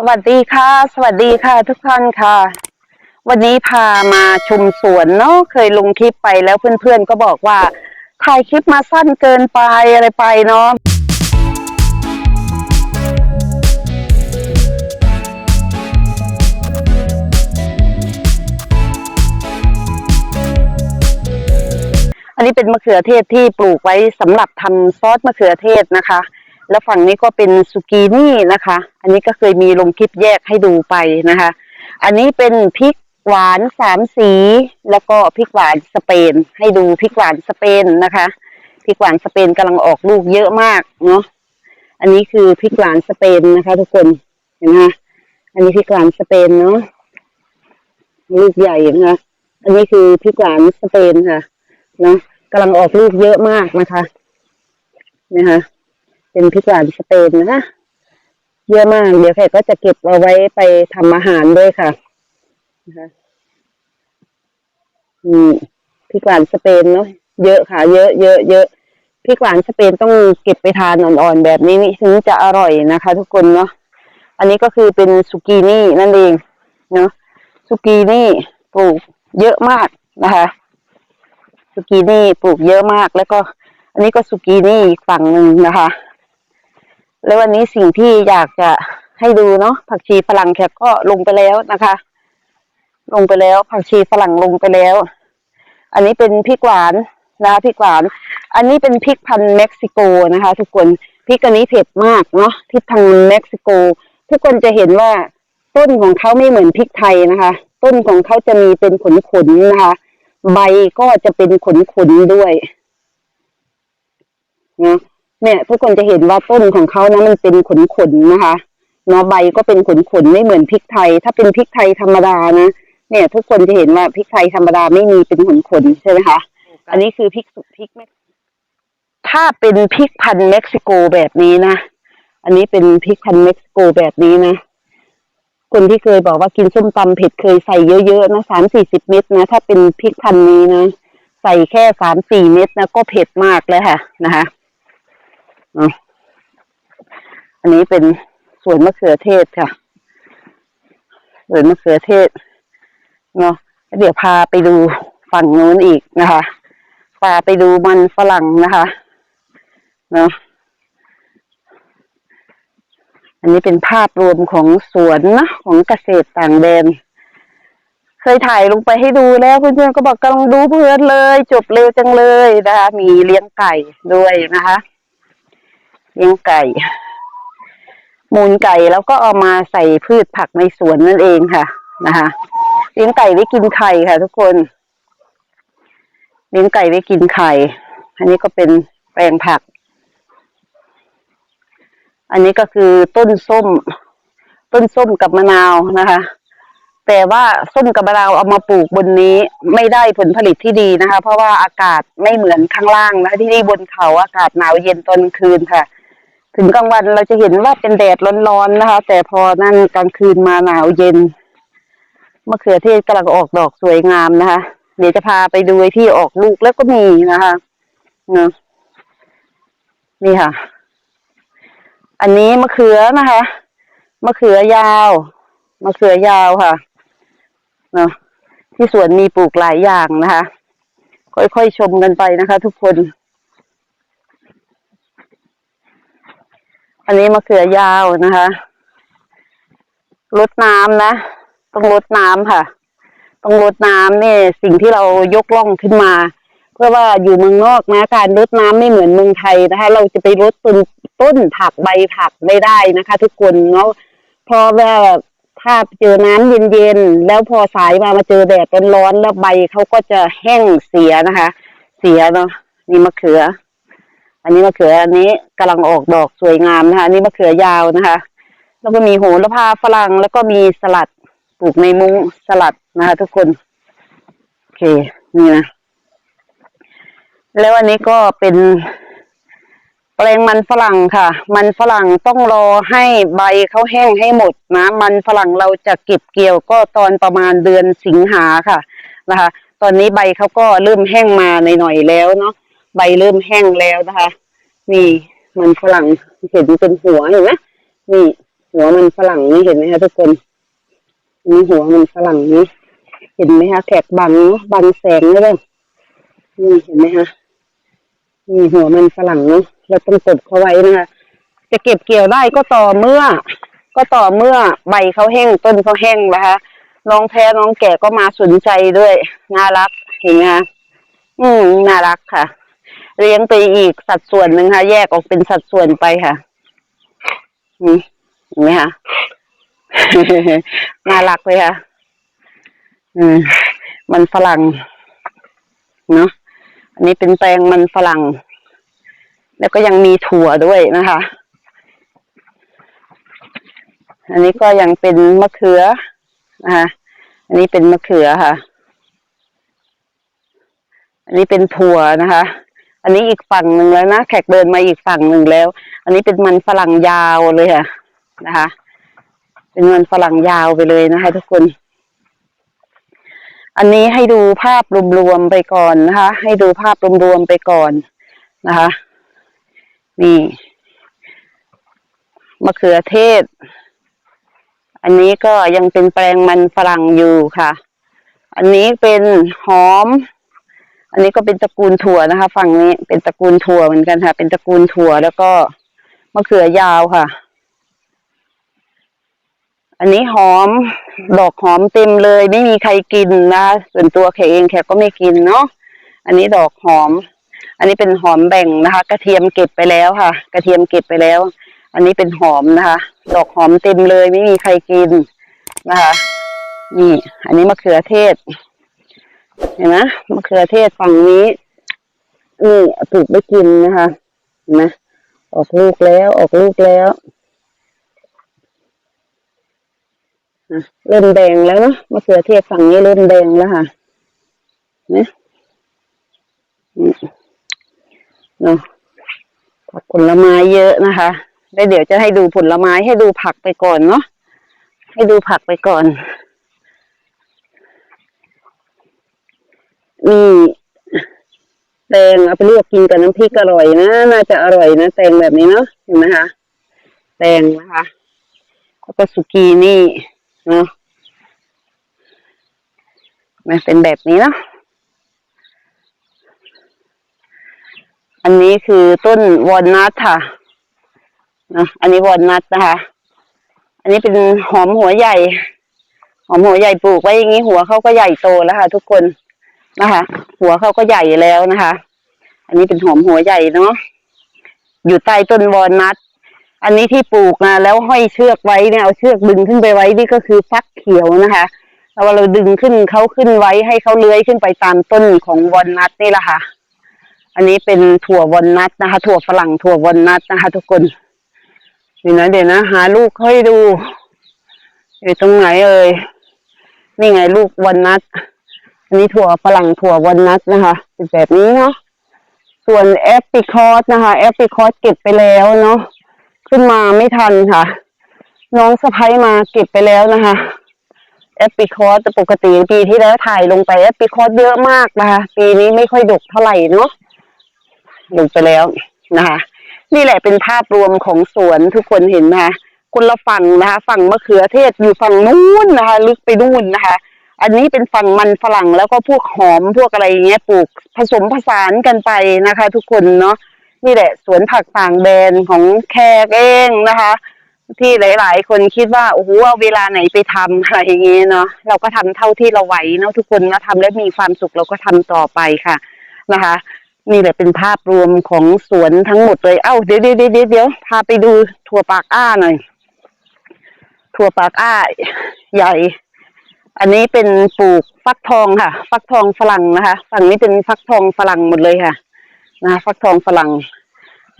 สวัสดีค่ะ สวัสดีค่ะ ทุกท่านค่ะ วันนี้พามาชมสวนเนาะเคยลงคลิปไปแล้วเพื่อนๆก็บอกว่าถ่ายคลิปมาสั้นเกินไปอะไรไปเนาะอันนี้เป็นมะเขือเทศที่ปลูกไว้สำหรับทำซอสมะเขือเทศนะคะ แล้วฝั่งนี้ก็เป็นสุกีนี่นะคะ อันนี้ก็เคยมีลงคลิปแยกให้ดูไปนะคะ อันนี้เป็นพริกหวานสามสี แล้วก็พริกหวานสเปน ให้ดูพริกหวานสเปนนะคะพริกหวานสเปนกำลังออกลูกเยอะมากเนาะอันนี้คือพริกหวานสเปนนะคะ ทุกคนเห็นไหมคะอันนี้พริกหวานสเปนเนาะลูกใหญ่นะคะอันนี้คือพริกหวานสเปนค่ะเนาะกำลังออกลูกเยอะมากนะคะนะคะ เป็นพริกหวานสเปนนะคะเยอะมาก เดี๋ยวแขกก็จะเก็บเอาไว้ไปทำอาหารด้วยค่ะนะคะอืมพริกหวานสเปนเนาะเยอะค่ะ เยอะเยอะเยอะพริกหวานสเปนต้องเก็บไปทานอ่อนๆแบบนี้ถึงจะอร่อยนะคะ ทุกคนเนาะอันนี้ก็คือเป็นสุกีนี่นั่นเองเนาะสุกีนี่ปลูกเยอะมากนะคะสุกีนี่ปลูกเยอะมากแล้วก็ อันนี้ก็สุกีนี่อีกฝั่งหนึ่งนะคะ แล้ววันนี้สิ่งที่อยากจะให้ดูเนาะผักชีฝรั่งแขกก็ลงไปแล้วนะคะ ลงไปแล้ว ผักชีฝรั่งลงไปแล้ว อันนี้เป็นพริกหวานนะพริกหวาน อันนี้เป็นพริกพันธุ์เม็กซิโกนะคะ ทุกคนพริกอันนี้เผ็ดมากเนาะพริกทางเม็กซิโก ทุกคนจะเห็นว่าต้นของเขาไม่เหมือนพริกไทยนะคะ ต้นของเขาจะมีเป็นขนๆนะคะ ใบก็จะเป็นขนๆด้วยนะ เนี่ยทุกคนจะเห็นว่าต้นของเขานะมันเป็นขนขนๆนะคะเนาะใบก็เป็นขนขนๆไม่เหมือนพริกไทย ถ้าเป็นพริกไทยธรรมดานะเนี่ย ทุกคนจะเห็นว่าพริกไทยธรรมดาไม่มีเป็นขนขนๆใช่ไหมคะอันนี้คือพริกสุพริกเม็กถ้าเป็นพริกพันธุ์เม็กซิโกแบบนี้นะอันนี้เป็นพริกพันธุ์เม็กซิโกแบบนี้นะคนที่เคยบอกว่ากินส้มตำเผ็ดเคยใส่เยอะๆนะสามสี่สิบเม็ดนะ ถ้าเป็นพริกพันธุ์นี้นะ ใส่แค่สามสี่เม็ดนะก็เผ็ดมากเลยค่ะนะคะ อันนี้เป็นสวนมะเขือเทศค่ะสวนมะเขือเทศเนาะเดี๋ยวพาไปดูฝั่งนู้นอีกนะคะพาไปดูมันฝรั่งนะคะเนาะอันนี้เป็นภาพรวมของสวนนะของเกษตรต่างแดน เคยถ่ายลงไปให้ดูแล้วเพื่อนๆก็บอกกำลังดูเพลินเลย จบเร็วจังเลยนะคะมีเลี้ยงไก่ด้วยนะคะ เลี้ยงไก่ มูลไก่แล้วก็เอามาใส่พืชผักในสวนนั่นเองค่ะนะคะ เลี้ยงไก่ไว้กินไข่ค่ะ ทุกคน เลี้ยงไก่ไว้กินไข่ อันนี้ก็เป็นแปลงผัก อันนี้ก็คือต้นส้ม ต้นส้มกับมะนาวนะคะแต่ว่าส้มกับมะนาวเอามาปลูกบนนี้ไม่ได้ผลผลิตที่ดีนะคะ เพราะว่าอากาศไม่เหมือนข้างล่างนะที่นี่บนเขาอากาศหนาวเย็นตอนคืนค่ะ ถึงกลางวันเราจะเห็นว่าเป็นแดดร้อนๆนะคะ แต่พอนั่นกลางคืนมาหนาวเย็นมะเขือเทศกำลังออกดอกสวยงามนะคะ เดี๋ยวจะพาไปดูที่ออกลูกแล้วก็มีนะคะเนาะนี่ค่ะ อันนี้มะเขือนะคะมะเขือยาวมะเขือยาวค่ะเนาะที่สวนมีปลูกหลายอย่างนะคะ ค่อยๆชมกันไปนะคะ ทุกคน อันนี้มะเขือยาวนะคะลดน้ำนะ ต้องลดน้ำค่ะ ต้องลดน้ำเนี่ย สิ่งที่เรายกล่องขึ้นมา เพื่อว่าอยู่เมืองนอกนะการลดน้ำไม่เหมือนเมืองไทยนะคะ เราจะไปลดต้นต้นผักใบผักไม่ได้นะคะ ทุกคนเนาะเพราะว่าถ้าเจอน้ำเย็นๆแล้วพอสายมามาเจอแดดร้อนๆแล้วใบเขาก็จะแห้งเสียนะคะ เสียเนาะนี่มะเขือ อันนี้มะเขืออันนี้กำลังออกดอกสวยงามนะคะ อันนี้มะเขือยาวนะคะ แล้วก็มีโหระพาฝรั่งแล้วก็มีสลัดปลูกในมุ้งสลัดนะคะ ทุกคน โอเค นี่นะ แล้วอันนี้ก็เป็นแปลงมันฝรั่งค่ะ มันฝรั่งต้องรอให้ใบเขาแห้งให้หมดนะ มันฝรั่งเราจะเก็บเกี่ยวก็ตอนประมาณเดือนสิงหาค่ะนะคะ ตอนนี้ใบเขาก็เริ่มแห้งมาหน่อยๆแล้วเนาะ ใบเริ่มแห้งแล้วนะคะ นี่มันฝรั่งเห็นเป็นหัวเห็นไหมนี่ หัวมันฝรั่งนี่เห็นไหมคะทุกคนนี่หัวมันฝรั่งนี่เห็นไหมคะแขกบังเนอะบังแสงเลยเลยนี่เห็นไหมคะนี่หัวมันฝรั่งเนาะเราต้องกดเขาไว้นะคะจะเก็บเกี่ยวได้ก็ต่อเมื่อ ก็ต่อเมื่อใบเขาแห้งต้นเขาแห้งนะคะน้องแพ้น้องแก่ก็มาสนใจด้วยน่ารักเห็นไหมคะอืมน่ารักค่ะ เลี้ยงไปอีกสัดส่วนหนึ่งค่ะ แยกออกเป็นสัดส่วนไปค่ะ นี่เห็นไหมคะน่ารักเลยค่ะ อืม มันฝรั่งเนาะอันนี้เป็นแปลงมันฝรั่ง แล้วก็ยังมีถั่วด้วยนะคะ อันนี้ก็ยังเป็นมะเขือนะคะอันนี้เป็นมะเขือค่ะ อันนี้เป็นถั่วนะคะ อันนี้อีกฝั่งหนึ่งแล้วนะแขกเดินมาอีกฝั่งหนึ่งแล้ว อันนี้เป็นมันฝรั่งยาวเลยค่ะนะคะ เป็นมันฝรั่งยาวไปเลยนะคะ ทุกคน อันนี้ให้ดูภาพรวมๆไปก่อนนะคะ ให้ดูภาพรวมๆไปก่อนนะคะ นี่มะเขือเทศ อันนี้ก็ยังเป็นแปลงมันฝรั่งอยู่ค่ะ อันนี้เป็นหอม อันนี้ก็เป็นตระกูลถั่วนะคะฝั่งนี้เป็นตระกูลถั่วเหมือนกันค่ะ เป็นตระกูลถั่วแล้วก็มะเขือยาวค่ะ อันนี้หอมดอกหอมเต็มเลย ไม่มีใครกินนะส่วนตัวแขกเองแขกก็ไม่กินเนาะอันนี้ดอกหอม อันนี้เป็นหอมแบ่งนะคะ กระเทียมเก็บไปแล้วค่ะ กระเทียมเก็บไปแล้ว อันนี้เป็นหอมนะคะ ดอกหอมเต็มเลย ไม่มีใครกินนะคะ นี่ อันนี้มะเขือเทศ เห็นไหมมะเขือเทศฝั่งนี้นี่ปลูกไม่กินนะคะเห็นไหมออกลูกแล้วออกลูกแล้วนะเริ่มแดงแล้วเนาะมะเขือเทศฝั่งนี้เริ่มแดงแล้วค่ะนะอืมเนาะผักผลไม้เยอะนะคะแล้วเดี๋ยวจะให้ดูผลไม้ให้ดูผักไปก่อนเนาะให้ดูผักไปก่อน นี่แตงเอาไปลวกกินกับน้ำพริกอร่อยนะ น่าจะอร่อยนะแตงแบบนี้เนาะเห็นไหมคะแตงนะคะแล้วก็สุกี้นี่เนาะมันเป็นแบบนี้เนาะอันนี้คือต้นวอลนัทค่ะนะอันนี้วอลนัทนะคะ อันนี้เป็นหอมหัวใหญ่ หอมหัวใหญ่ปลูกไว้อย่างนี้หัวเขาก็ใหญ่โตแล้วค่ะ ทุกคน นะคะ หัวเขาก็ใหญ่แล้วนะคะ อันนี้เป็นหอมหัวใหญ่เนาะอยู่ใต้ต้นวอลนัทอันนี้ที่ปลูกนะแล้วห้อยเชือกไว้เนี่ยเอาเชือกดึงขึ้นไปไว้นี่ก็คือฟักเขียวนะคะแล้วเราดึงขึ้นเขาขึ้นไว้ให้เขาเลื้อยขึ้นไปตามต้นของวอลนัทนี่แหละค่ะ อันนี้เป็นถั่ววอลนัทนะคะ ถั่วฝรั่งถั่ววอลนัทนะคะ ทุกคนเดี๋ยวนะเดี๋ยวนะหาลูกให้ดูอยู่ตรงไหนเอ่ยนี่ไงลูกวอลนัท อันนี้ถั่วฝรั่งถั่ววอลนัทนะคะเป็นแบบนี้เนาะส่วนแอปริคอตนะคะ แอปริคอตเก็บไปแล้วเนาะขึ้นมาไม่ทันค่ะ น้องสะพ้ยมาเก็บไปแล้วนะคะแอปริคอตปกติปีที่แล้วถ่ายลงไปแอปริคอตเยอะมากนะคะ ปีนี้ไม่ค่อยดกเท่าไหร่เนาะลงไปแล้วนะคะ นี่แหละเป็นภาพรวมของสวนทุกคนเห็นไหมคะคนละฝั่งนะคะ ฝั่งมะเขือเทศอยู่ฝั่งนู้นนะคะ ลึกไปนู่นนะคะ อันนี้เป็นฝั่งมันฝรั่งแล้วก็พวกหอมพวกอะไรอย่างเงี้ยปลูกผสมผสานกันไปนะคะ ทุกคนเนาะนี่แหละสวนผักต่างแดนของแขกเองนะคะ ที่หลาย ๆ คนคิดว่าโอ้โหเอาเวลาไหนไปทำอะไรอย่างเงี้ยเนาะเราก็ทำเท่าที่เราไหวเนาะทุกคนนะทำแล้วมีความสุขเราก็ทำต่อไปค่ะนะคะนี่แหละเป็นภาพรวมของสวนทั้งหมดเลย เอ้าเดี๋ยวเดี๋ยวเดี๋ยวเดี๋ยวพาไปดูถั่วปากอ้าหน่อย ถั่วปากอ้าใหญ่ อันนี้เป็นปลูกฟักทองค่ะ ฟักทองฝรั่งนะคะ ฝั่งนี้เป็นฟักทองฝรั่งหมดเลยค่ะ นะฟักทองฝรั่ง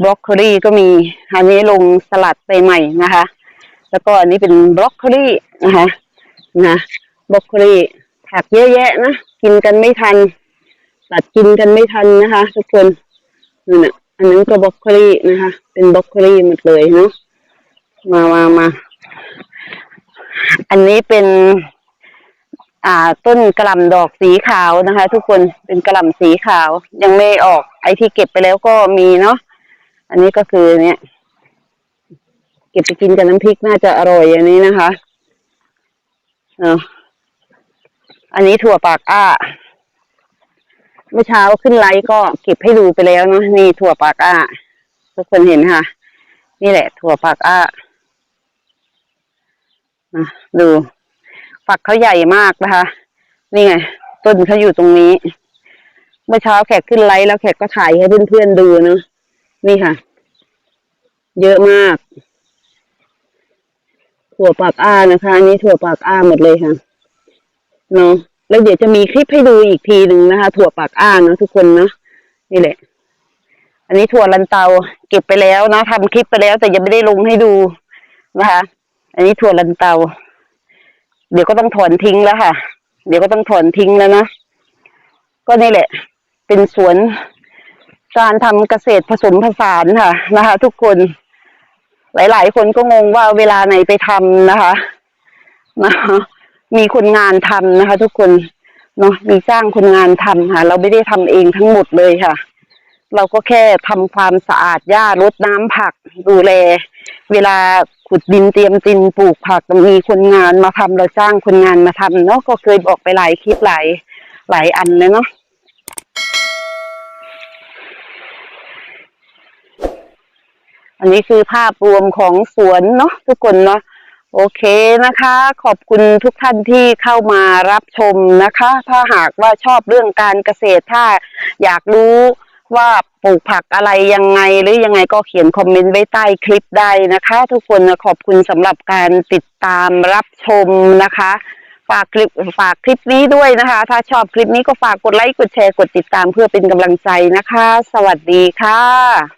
บรอกโคลีก็มีอันนี้ลงสลัดไปใหม่นะคะ แล้วก็อันนี้เป็นบรอกโคลีนะคะนะบรอกโคลีผักเยอะแยะนะกินกันไม่ทันตัดกินกันไม่ทันนะคะ ทุกคนนั่นะอันนั้นก็บรอกโคลีนะคะ เป็นบรอกโคลีหมดเลยเนาะมามามาอันนี้เป็น อ่า ต้นกระหล่ำดอกสีขาวนะคะ ทุกคนเป็นกระหล่ำสีขาว ยังไม่ออกไอที่เก็บไปแล้วก็มีเนาะอันนี้ก็คือเนี่ย เก็บไปกินกับน้ำพริกน่าจะอร่อยอันนี้นะคะเนาะอันนี้ถั่วปากอ้าเมื่อเช้าขึ้นไลฟ์ก็เก็บให้ดูไปแล้วเนาะนี่ถั่วปากอ้าทุกคนเห็นค่ะ นี่แหละ ถั่วปากอ้านะดู ฝักเขาใหญ่มากนะคะ นี่ไง ต้นเขาอยู่ตรงนี้ เมื่อเช้าแขกขึ้นไลฟ์แล้วแขกก็ถ่ายให้เพื่อนๆดูเนาะนี่ค่ะ เยอะมาก ถั่วปากอ้านะคะอันนี้ถั่วปากอ้าหมดเลยค่ะเนาะแล้วเดี๋ยวจะมีคลิปให้ดูอีกทีหนึ่งนะคะ ถั่วปากอ้าเนาะทุกคนเนาะนี่แหละ อันนี้ถั่วลันเตาเก็บไปแล้วนะทำคลิปไปแล้วแต่ยังไม่ได้ลงให้ดูนะคะ อันนี้ถั่วลันเตา เดี๋ยวก็ต้องถอนทิ้งแล้วค่ะ เดี๋ยวก็ต้องถอนทิ้งแล้วนะ ก็นี่แหละ เป็นสวนการทำเกษตรผสมผสานค่ะ นะคะ ทุกคน หลาย ๆ คนก็งงว่าเวลาไหนไปทำนะคะนะคะมีคนงานทำนะคะ ทุกคนเนาะมีจ้างคนงานทำค่ะ เราไม่ได้ทำเองทั้งหมดเลยค่ะ เราก็แค่ทำความสะอาดหญ้ารดน้ำผักดูแล เวลาขุดดินเตรียมดินปลูกผักมีคนงานมาทำเราจ้างคนงานมาทำเนาะก็เคยบอกไปหลายคลิปหลายหลายอันเลยเนาะอันนี้คือภาพรวมของสวนเนาะทุกคนเนาะโอเคนะคะ ขอบคุณทุกท่านที่เข้ามารับชมนะคะ ถ้าหากว่าชอบเรื่องการเกษตรถ้าอยากรู้ ว่าปลูกผักอะไรยังไงหรือยังไงก็เขียนคอมเมนต์ไว้ใต้คลิปได้นะคะ ทุกคนขอบคุณสำหรับการติดตามรับชมนะคะ ฝากคลิปฝากคลิปนี้ด้วยนะคะ ถ้าชอบคลิปนี้ก็ฝากกดไลค์กดแชร์กดติดตามเพื่อเป็นกำลังใจนะคะ สวัสดีค่ะ